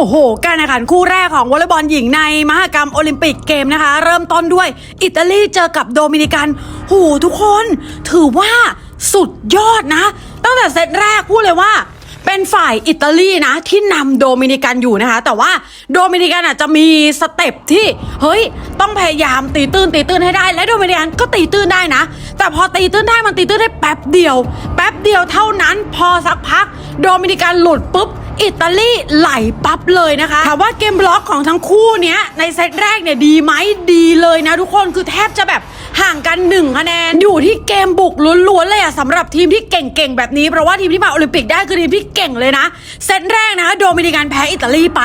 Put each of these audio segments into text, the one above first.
โอ้โห การแข่งขันคู่แรกของวอลเลย์บอลหญิงในมหกรรมโอลิมปิกเกมนะคะ เริ่มต้นด้วย อิตาลีเจอกับโดมินิกันโหทุกคนถือว่าสุดยอดนะ ตั้งแต่เซตแรกพูดเลยว่าเป็นฝ่ายอิตาลีนะที่นำโดมินิกันอยู่นะคะ แต่ว่าโดมินิกันอาจจะมีสเต็ปที่เฮ้ยต้องพยายามตีตื้นตีตื้นให้ได้ และโดมินิกันก็ตีตื้นได้นะ แต่พอตีตื้นได้มันตีตื้นได้แป๊บเดียว แป๊บเดียวเท่านั้น พอสักพัก โดมินิกันหลุดปุ๊บ อิตาลีไหลปั๊บเลยนะคะถามว่าเกมบล็อกของทั้งคู่เนี้ยในเซตแรกเนี่ยดีไหมดีเลยนะทุกคนคือแทบจะแบบ ห่างกันหนึ่งคะแนน อยู่ที่เกมบุกล้วนๆเลยอะสำหรับทีมที่เก่งๆ แบบนี้ เพราะว่าทีมที่มาโอลิมปิกได้คือทีมที่เก่งเลยนะ เซตแรกนะคะโดมินิกันแพ้อิตาลีไป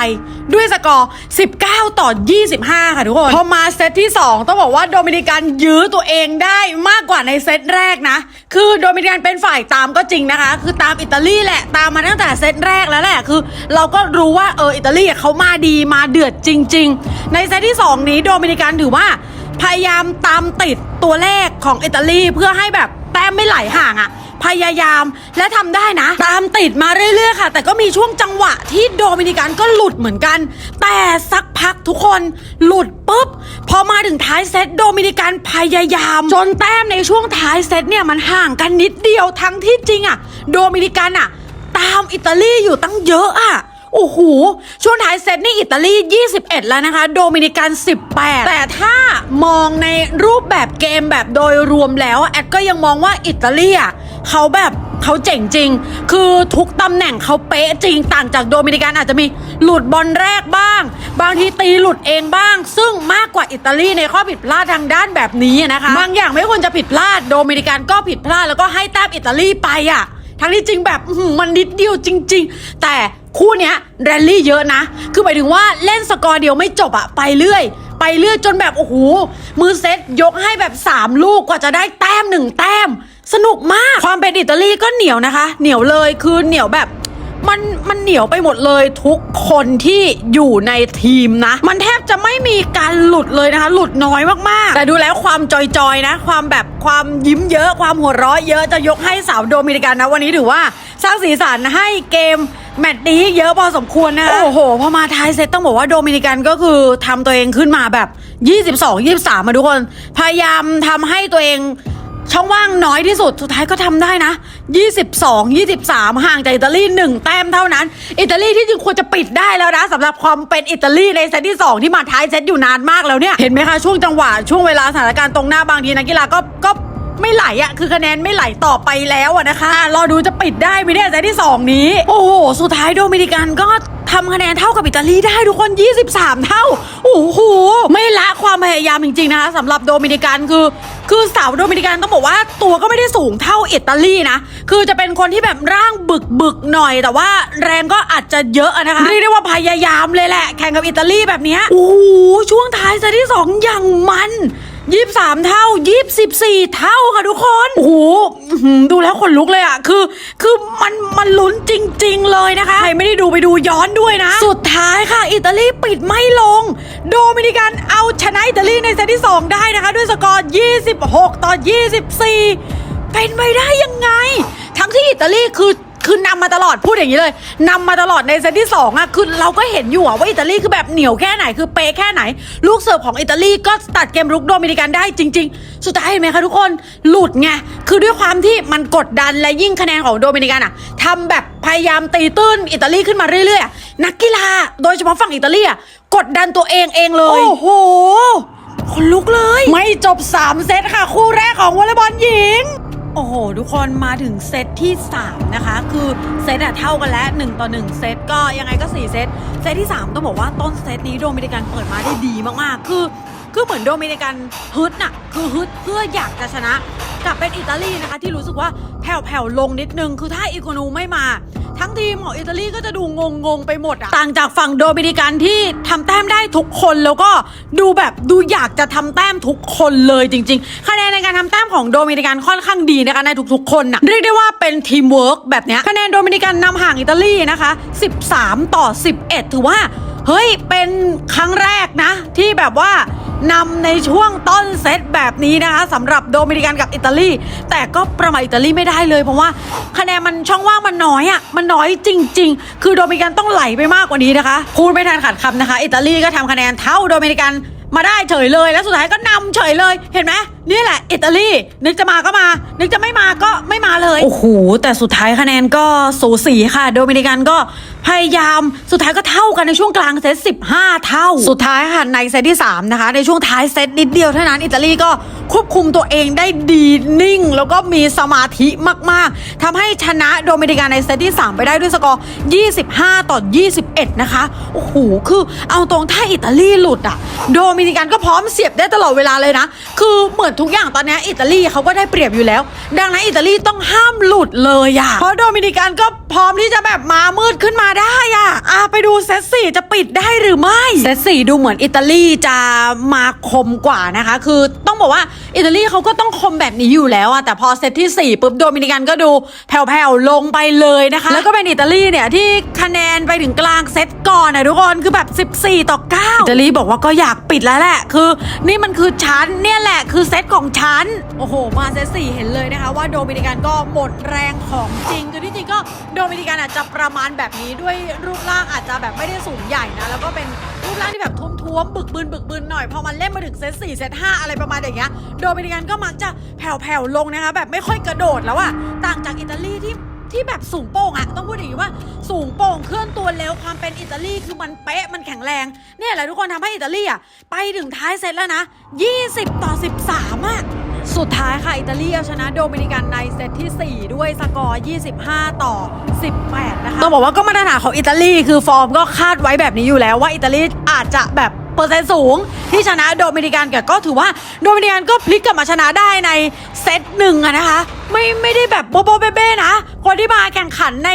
ด้วยสกอร์ 19 ต่อ 25 ค่ะทุกคน พอมาเซตที่ 2 ต้องบอกว่าโดมินิกันยื้อตัวเองได้มากกว่าในเซตแรกนะ คือโดมินิกันเป็นฝ่ายตามก็จริงนะคะ คือตามอิตาลีแหละตามมาตั้งแต่เซตแรกแล้วแหละคือ เราก็รู้ว่าเอออิตาลีเขามาดีมาเดือดจริง ๆ ในเซตที่ 2 นี้โดมินิกันถือว่า พยายามตามติดตัวเลขของอิตาลีเพื่อให้แบบแต้มไม่ไหลห่างอะพยายามและทำได้นะ ตามติดมาเรื่อยๆค่ะ แต่ก็มีช่วงจังหวะที่โดมินิกันก็หลุดเหมือนกัน แต่สักพักทุกคนหลุดปุ๊บ พอมาถึงท้ายเซตโดมินิกันพยายาม จนแต้มในช่วงท้ายเซตเนี่ยมันห่างกันนิดเดียวทั้งที่จริงอะโดมินิกันอะตามอิตาลีอยู่ตั้งเยอะอะ โอ้โห ช่วงท้ายเซตนี่อิตาลี 21 แล้วนะคะ โดมินิกัน 18 แต่ถ้ามองในรูปแบบเกมแบบโดยรวมแล้วแอดก็ยังมองว่าอิตาลีอะเขาแบบเขาเจ๋งจริง คือทุกตำแหน่งเขาเป๊ะจริง ต่างจากโดมินิกันอาจจะมีหลุดบอลแรกบ้าง บางทีตีหลุดเองบ้าง ซึ่งมากกว่าอิตาลีในข้อผิดพลาดทางด้านแบบนี้นะคะ บางอย่างไม่ควรจะผิดพลาด โดมินิกันก็ผิดพลาดแล้วก็ให้แต้มอิตาลีไปอะ ทั้งที่จริงแบบมันนิดเดียวจริง ๆ แต่ คู่เนี้ยแรลลี่เยอะนะ คือหมายถึงว่าเล่นสกอร์เดียวไม่จบอะไปเรื่อย ไปเรื่อยจนแบบโอ้โหมือเซตยกให้แบบ 3 ลูกกว่าจะได้แต้มหนึ่งแต้ม สนุกมากความเป็นอิตาลีก็เหนียวนะคะ เหนียวเลยคือเหนียวแบบ มันมันเหนียวไปหมดเลยทุกคนที่อยู่ในทีมนะ มันแทบจะไม่มีการหลุดเลยนะคะ หลุดน้อยมากๆ แต่ดูแล้วความจอยๆนะ ความแบบความยิ้มเยอะความหัวเราะเยอะจะยกให้สาวโดมินิกันนะวันนี้ถือว่าสร้างสีสันให้เกมแมตช์นี้เยอะพอสมควรนะคะโอ้โห พอมาท้ายเซตต้องบอกว่าโดมินิกันก็คือทำตัวเองขึ้นมาแบบ 22 23มาทุกคน พยายามทำให้ตัวเอง ช่องว่างน้อยที่สุดสุดท้ายก็ทำได้นะ 22 23 ห่างจากอิตาลีหนึ่งแต้มเท่านั้น อิตาลีที่จริงควรจะปิดได้แล้วนะสำหรับความเป็นอิตาลีในเซตที่ 2 ที่มาท้ายเซตอยู่นานมากแล้วเนี่ย เห็นไหมคะช่วงจังหวะช่วงเวลาสถานการณ์ตรงหน้าบางทีนักกีฬาก็ก็ไม่ไหลอะคือคะแนนไม่ไหลต่อไปแล้วอะนะคะอะรอดูจะปิดได้ไหมเนี่ยเซตที่ 2 นี้ โอ้โห สุดท้ายโดมินิกันก็ทำคะแนนเท่ากับอิตาลีได้ทุกคน 23 เท่า โอ้โหไม่ละความพยายามจริงๆนะคะสำหรับโดมินิกันคือคือสาวโดมินิกันต้องบอกว่าตัวก็ไม่ได้สูงเท่าอิตาลีนะ คือจะเป็นคนที่แบบร่างบึกบึกหน่อย แต่ว่าแรงก็อาจจะเยอะนะคะเรียกได้ว่าพยายามเลยแหละ แข่งกับอิตาลีแบบนี้โอ้โหช่วงท้ายเซตที่สองอย่างมัน ยี่สามเท่ายี่สิบสี่เท่าค่ะทุกคนโอ้โหอื้อหือดูแล้วขนลุกเลยอะคือ คือมันมันลุ้นจริง ๆ เลยนะคะใครไม่ได้ดูไปดูย้อนด้วยนะ สุดท้ายค่ะ อิตาลีปิดไม่ลง โดมินิกันเอาชนะอิตาลีในเซตที่ 2 ได้นะคะ ด้วยสกอร์ 26 ต่อ 24 เป็นไปได้ยังไง ทั้งที่อิตาลีคือ คือนำมาตลอดพูดอย่างนี้เลยนำมาตลอดในเซตที่2อะคือเราก็เห็นอยู่อะว่าอิตาลีคือแบบเหนียวแค่ไหนคือเป๊ะแค่ไหน ลูกเสิร์ฟของอิตาลีก็ตัดเกมรุกโดมินิกันได้จริง ๆ สุดท้ายเห็นไหมคะทุกคนหลุดไงคือด้วยความที่มันกดดันและยิ่งคะแนนของโดมินิกันอะทำแบบพยายามตีตื้นอิตาลีขึ้นมาเรื่อยๆนักกีฬาโดยเฉพาะฝั่งอิตาลีอะกดดันตัวเองเองเลยโอ้โหคนลุกเลย ไม่จบ 3 เซตค่ะ คู่แรกของวอลเลย์บอลหญิงโอ้โห ทุกคนมาถึงเซตที่ 3 นะคะ คือเซตอะเท่ากันแล้ว 1 ต่อ 1 เซตก็ยังไงก็ 4 เซต เซตที่ 3 ต้องบอกว่าต้นเซตนี้โดมินิกันเปิดมาได้ดีมากๆ คือ คือเหมือนโดมินิกันฮึดน่ะคือฮึดเพื่ออยากจะชนะกับเป็นอิตาลีนะคะที่รู้สึกว่าแผ่วๆลงนิดนึง คือถ้าอีโกนูไม่มา ทั้งทีมของอิตาลีก็จะดูงงๆไปหมดอะต่างจากฝั่งโดมินิกันที่ทำแต้มได้ทุกคนแล้วก็ดูแบบดูอยากจะทำแต้มทุกคนเลยจริง ๆ คะแนนในการทำแต้มของโดมินิกันค่อนข้างดีนะคะในทุกๆคนน่ะเรียกได้ว่าเป็นทีมเวิร์กแบบนี้คะแนนโดมินิกันนำห่างอิตาลีนะคะ 13 ต่อ 11 ถือว่าเฮ้ยเป็นครั้งแรกนะที่แบบว่า นำในช่วงต้นเซตแบบนี้นะคะสำหรับโดมินิกันกับอิตาลี แต่ก็ประมาทอิตาลีไม่ได้เลย เพราะว่าคะแนนมันช่องว่างมันน้อยอะ่ะมันน้อยจริง ๆ คือโดมินิกันต้องไหลไปมากกว่านี้นะคะพูดไม่ทันขาดคำนะคะ อิตาลีก็ทำคะแนนเท่าโดมินิกันมาได้เฉยเลย แล้วสุดท้ายก็นำเฉยเลยเห็นไหม นี่แหละอิตาลีนึกจะมาก็มา นึกจะไม่มาก็ไม่มาเลย โอ้โห แต่สุดท้ายคะแนนก็สูสีค่ะ โดมินิกันก็พยายามสุดท้ายก็เท่ากันในช่วงกลางเซต15 เท่า สุดท้ายค่ะในเซตที่ 3 นะคะ ในช่วงท้ายเซตนิดเดียวเท่านั้นอิตาลีก็ควบคุมตัวเองได้ดีนิ่ง แล้วก็มีสมาธิมาก ๆทำให้ชนะโดมินิกันในเซตที่ 3 ไปได้ด้วยสกอร์ 25 ต่อ 21 นะคะ โอ้โห คือเอาตรงถ้าอิตาลีหลุดอะโดมินิกันก็พร้อมเสียบได้ตลอดเวลาเลยนะ คือเหมือนทุกอย่างตอนนี้อิตาลีเขาก็ได้เปรียบอยู่แล้ว ดังนั้นอิตาลีต้องห้ามหลุดเลยอะเพราะโดมินิกันก็พร้อมที่จะแบบมามืดขึ้นมาได้อะอะไปดูเซตสี่จะปิดได้หรือไม่เซตสี่ดูเหมือนอิตาลีจะมาคมกว่านะคะ คือต้องบอกว่าอิตาลีเขาก็ต้องคมแบบนี้อยู่แล้วอะแต่พอเซตที่4ปุ๊บโดมินิกันก็ดูแผ่วๆลงไปเลยนะคะ แล้วก็เป็นอิตาลีเนี่ยที่คะแนน ไปถึงกลางเซตก่อนนะทุกคนคือแบบ 14 ต่อ9อิตาลีบอกว่าก็อยากปิดแล้วแหละ คือ นี่มันคือชั้นเนี่ยแหละคือเซตของชั้น โอ้โห มาเซตสี่เห็นเลยนะคะ ว่าโดมินิกันก็หมดแรงของจริงคือที่จริงก็โดมินิกันอาจจะประมาณแบบนี้ด้วยรูปร่างอาจจะแบบไม่ได้สูงใหญ่นะ แล้วก็เป็นรูปร่างที่แบบท้วมๆบึกบึนบึกบึนหน่อยพอมันเล่นมาถึงเซตสี่เซตห้าอะไรประมาณอย่างเงี้ยโดมินิกันก็มักจะแผ่วๆลงนะคะแบบไม่ค่อยกระโดดแล้วอะต่างจากอิตาลีที่ ที่แบบสูงโป่งอะต้องพูดอย่างนี้ว่าสูงโป่งเคลื่อนตัวเร็วความเป็นอิตาลีคือมันเป๊ะมันแข็งแรงเนี่ยแหละทุกคนทำให้อิตาลีอะไปถึงท้ายเซตแล้วนะ 20 ต่อ 13อะสุดท้ายค่ะ อิตาลีเอาชนะโดมินิกันในเซตที่ 4 ด้วยสกอร์ 25 ต่อ 18 นะคะต้องบอกว่าก็มาตรฐานของอิตาลีคือฟอร์มก็คาดไว้แบบนี้อยู่แล้วว่าอิตาลีอาจจะแบบ เปอร์เซ็นต์สูง ที่ชนะโดมินิกันแต่ก็ถือว่าโดมินิกันก็พลิกกลับมาชนะได้ในเซตหนึ่งอะนะคะ ไม่ไม่ได้แบบโบโบเบ้เบ้นะ คนที่มาแข่งขันใน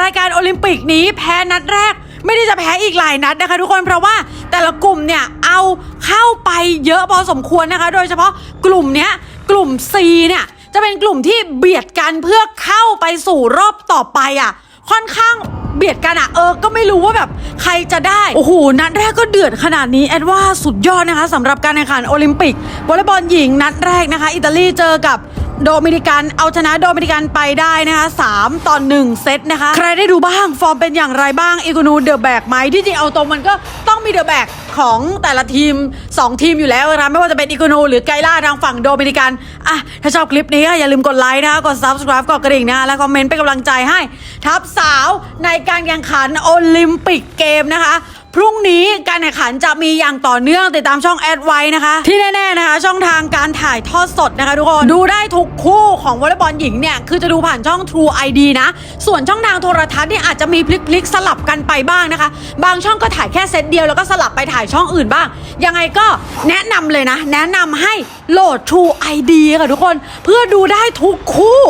รายการโอลิมปิกนี้แพ้นัดแรกไม่ได้จะแพ้อีกหลายนัดนะคะทุกคนเพราะว่าแต่ละกลุ่มเนี่ยเอาเข้าไปเยอะพอสมควรนะคะ โดยเฉพาะกลุ่มเนี้ยกลุ่ม C เนี่ยจะเป็นกลุ่มที่เบียดกันเพื่อเข้าไปสู่รอบต่อไปอะ ค่อนข้างเบียดกันอะเออ ก็ไม่รู้ว่าแบบใครจะได้ โอ้โห นัดแรกก็เดือดขนาดนี้ แอดว่าสุดยอดนะคะสำหรับการแข่งขันโอลิมปิกวอลเลย์บอลหญิงนัดแรกนะคะ อิตาลีเจอกับ โดมินิกันเอาชนะโดมินิกันไปได้นะคะ3ต่อ1เซตนะคะ ใครได้ดูบ้างฟอร์มเป็นอย่างไรบ้างอีกนูเดอะแบกไหมที่จริงเอาตรงมันก็ต้องมีเดอะแบกของแต่ละทีม 2 ทีมอยู่แล้วนะคะไม่ว่าจะเป็นอีกนูหรือไกล่าทางฝั่งโดมินิกันอะถ้าชอบคลิปนี้อย่าลืมกดไลค์นะคะกด subscribe กดกระดิ่งนะคะและคอมเมนต์เป็นกำลังใจให้ทัพสาวในการแข่งขันโอลิมปิกเกมนะคะ พรุ่งนี้การแข่งขันจะมีอย่างต่อเนื่องติดตามช่องแอดไว้นะคะ ที่แน่ๆนะคะ ช่องทางการถ่ายทอดสดนะคะทุกคนดูได้ทุกคู่ของวอลเลย์บอลหญิงเนี่ยคือจะดูผ่านช่อง True ID นะ ส่วนช่องทางโทรทัศน์เนี่ยอาจจะมีพลิกๆสลับกันไปบ้างนะคะ บางช่องก็ถ่ายแค่เซตเดียวแล้วก็สลับไปถ่ายช่องอื่นบ้าง ยังไงก็แนะนำเลยนะ แนะนำให้โหลด True ID ค่ะทุกคน เพื่อดูได้ทุกคู่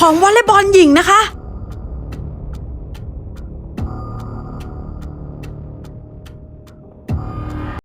ของวอลเลย์บอลหญิงนะคะ